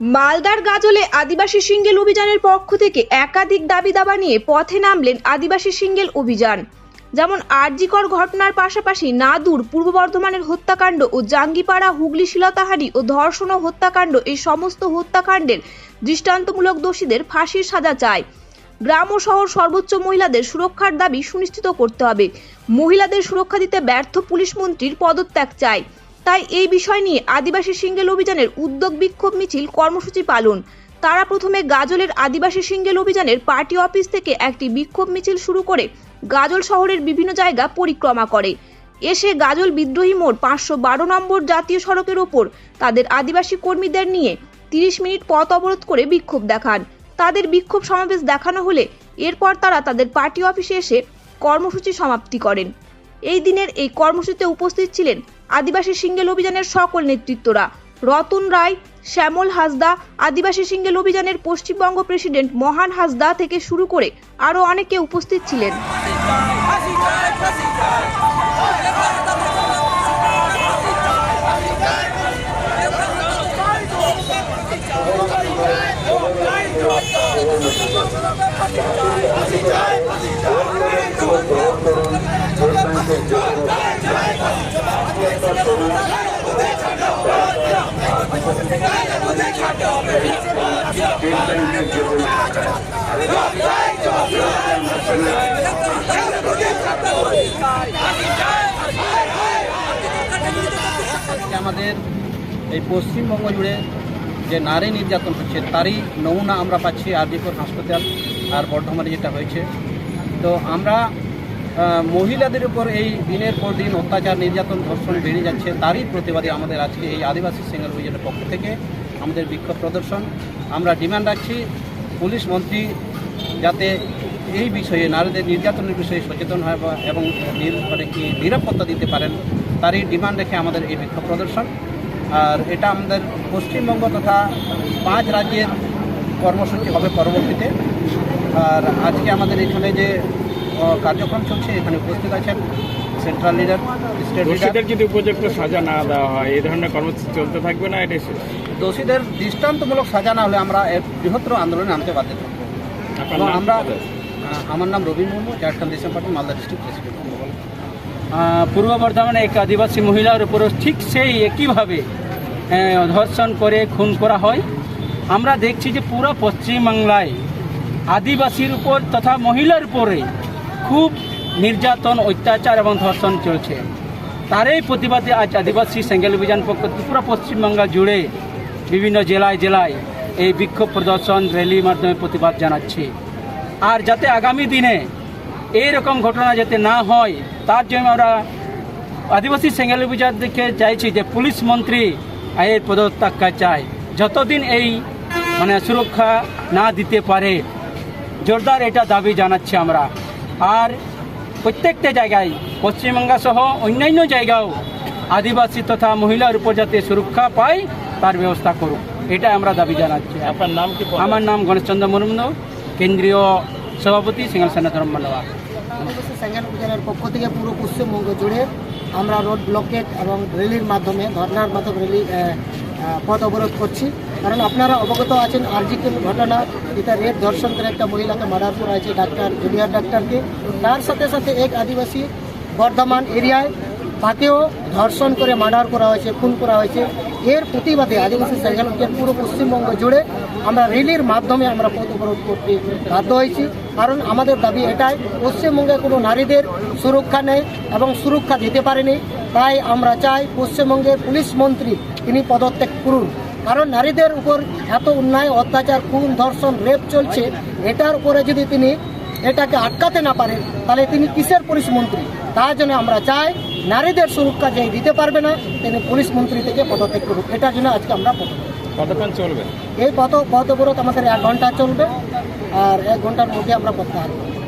মালদার গাজলে আদিবাসী সিঙ্গেল অভিযানের পক্ষ থেকে একাধিক দাবি দাবা নিয়ে পথে নামলেন আদিবাসী সিঙ্গেল অভিযান। যেমন আরজিকর ঘটনার পাশাপাশি নাদুর পূর্ব বর্ধমানের হত্যাকাণ্ড ও জাঙ্গিপাড়া, হুগলি শিলতাহারি ও ধর্ষণ ও হত্যাকাণ্ড এই সমস্ত হত্যাকাণ্ডের দৃষ্টান্তমূলক দোষীদের ফাঁসির সাজা চায়। গ্রাম ও শহর সর্বোচ্চ মহিলাদের সুরক্ষার দাবি সুনিশ্চিত করতে হবে। মহিলাদের সুরক্ষা দিতে ব্যর্থ পুলিশ মন্ত্রীর পদত্যাগ চায়। তাই এই বিষয় নিয়ে আদিবাসী সিঙ্গেল অভিযানের উদ্যোগ বিক্ষোভ মিছিল কর্মসূচি পালন। তারা প্রথমে গাজলের আদিবাসী সিঙ্গেল অভিযানের পার্টি অফিস থেকে একটি বিক্ষোভ মিছিল শুরু করে গাজল শহরের বিভিন্ন জায়গা পরিক্রমা করে। এসে গাজল বিদ্রোহী মোড় পাঁচশো বারো নম্বর জাতীয় সড়কের ওপর তাদের আদিবাসী কর্মীদের নিয়ে তিরিশ মিনিট পথ অবরোধ করে বিক্ষোভ দেখান। তাদের বিক্ষোভ সমাবেশ দেখানো হলে এরপর তারা তাদের পার্টি অফিসে এসে কর্মসূচি সমাপ্তি করেন। এই দিনের এই কর্মসূচিতে উপস্থিত ছিলেন আদিবাসী সিঙ্গেল অভিযানের সকল নেতৃত্বরা। রতন রায়, শ্যামল হাসদা, আদিবাসী সিঙ্গেল অভিযানের পশ্চিমবঙ্গ প্রেসিডেন্ট মহান হাসদা থেকে শুরু করে আরও অনেকে উপস্থিত ছিলেন। আমাদের এই পশ্চিমবঙ্গ জুড়ে যে নারী নির্যাতন হচ্ছে, তারই নমুনা আমরা পাচ্ছি আরজিপুর হাসপাতাল আর বর্ধমানে যেটা হয়েছে। তো আমরা মহিলাদের উপর এই দিনের পর দিন অত্যাচার, নির্যাতন, ধর্ষণ বেড়ে যাচ্ছে, তারই প্রতিবাদে আমাদের আজকে এই আদিবাসী সিঙ্গল অভিযানের পক্ষ থেকে আমাদের বিক্ষোভ প্রদর্শন। আমরা ডিমান্ড রাখছি পুলিশ মন্ত্রী যাতে এই বিষয়ে, নারীদের নির্যাতনের বিষয়ে সচেতন হয় বা এবং মানে কি নিরাপত্তা দিতে পারেন, তারই ডিমান্ড রেখে আমাদের এই বিক্ষোভ প্রদর্শন। আর এটা আমাদের পশ্চিমবঙ্গ তথা পাঁচ রাজ্যের কর্মসূচি হবে পরবর্তীতে। আর আজকে আমাদের এখানে যে কার্যক্রম চলছে এখানে উপস্থিত আছেন সেন্ট্রাল লিডার স্টেট লিডার যদি উপযুক্ত সাজা না দেওয়া হয় এই ধরনের কর্মসূচি চলতে থাকবে না এটা দোষীদের দৃষ্টান্তমূলক সাজা না হলে আমরা এক বৃহত্তর আন্দোলনে নামতে বাধ্য থাকব আমরা আমার নাম Robin Murmu Jharkhand Disom party Malda district president Purba বর্ধমানে এক আদিবাসী মহিলার উপরও ঠিক সেই একইভাবে ধর্ষণ করে খুন করা হয়। আমরা দেখছি যে পুরো পশ্চিমবাংলায় আদিবাসীর উপর তথা মহিলার উপরে খুব নির্যাতন, অত্যাচার এবং ধর্ষণ চলছে। তারই প্রতিবাদে আজ আদিবাসী সেঙ্গেল অভিযান পক্ষ থেকে পুরো পশ্চিমবাংলা জুড়ে বিভিন্ন জেলায় জেলায় এই বিক্ষোভ প্রদর্শন র্যালির মাধ্যমে প্রতিবাদ জানাচ্ছে। আর যাতে আগামী দিনে এই রকম ঘটনা যাতে না হয়, তার জন্য আমরা আদিবাসী সেঙ্গেল অভিযান থেকে চাইছি যে পুলিশ মন্ত্রী এর পদত্যাগ চায়। যতদিন এই মানে সুরক্ষা না দিতে পারে, জোরদার এটা দাবি জানাচ্ছি আমরা। আর প্রত্যেকটা জায়গায় পশ্চিমবঙ্গ সহ অন্যান্য জায়গাও আদিবাসী তথা মহিলার উপর যাতে সুরক্ষা পায় তার ব্যবস্থা করুক। এটা আমরা দাবি জানাচ্ছি। আপনার নাম কি আমার নাম গণেশচন্দ্র মুর্মু কেন্দ্রীয় সভাপতি সিঙ্গল সেনা ধর্ম মান্ডবা স্যাঙ্গেল পক্ষ থেকে পুরো পশ্চিমবঙ্গ জুড়ে আমরা রোড ব্লকেট এবং রেলির মাধ্যমে ধর্নার মাধ্যমে আহ, পথ অবরোধ করছি। কারণ আপনারা অবগত আছেন আর্জিকের ঘটনা যেটা রেপ ধর্ষণ করে একটা মহিলাকে মার্ডার করা হয়েছে ডাক্তার, জুনিয়র ডাক্তারকে। তার সাথে সাথে এক আদিবাসী বর্ধমান এরিয়ায় তাকেও ধর্ষণ করে মার্ডার করা হয়েছে, খুন করা হয়েছে। এর প্রতিবাদে আদিবাসী অভিযান পুরো পশ্চিমবঙ্গ জুড়ে আমরা র্যালির মাধ্যমে আমরা পথ অবরোধ করতে বাধ্য হয়েছি। কারণ আমাদের দাবি এটাই, পশ্চিমবঙ্গে কোনো নারীদের সুরক্ষা নেই এবং সুরক্ষা দিতে পারেনি। তাই আমরা চাই পশ্চিমবঙ্গের পুলিশ মন্ত্রী তিনি পদত্যাগ করুন। কারণ নারীদের উপর এত অন্যায় অত্যাচার খুন ধর্ষণ রেপ চলছে এটার উপরে যদি তিনি এটাকে আটকাতে না পারেন তাহলে তিনি কিসের পুলিশ মন্ত্রী? তার জন্য আমরা চাই নারীদের সুরক্ষা যে দিতে পারবে না তিনি পুলিশ মন্ত্রী থেকে পদত্যাগ করুক। এটার জন্য আজকে আমরা কতক্ষণ চলবে? এই পথ পথ অবরোধ আমাদের এক ঘণ্টা চলবে আর এক ঘণ্টার মধ্যে আমরা প্রত্যাহার করব।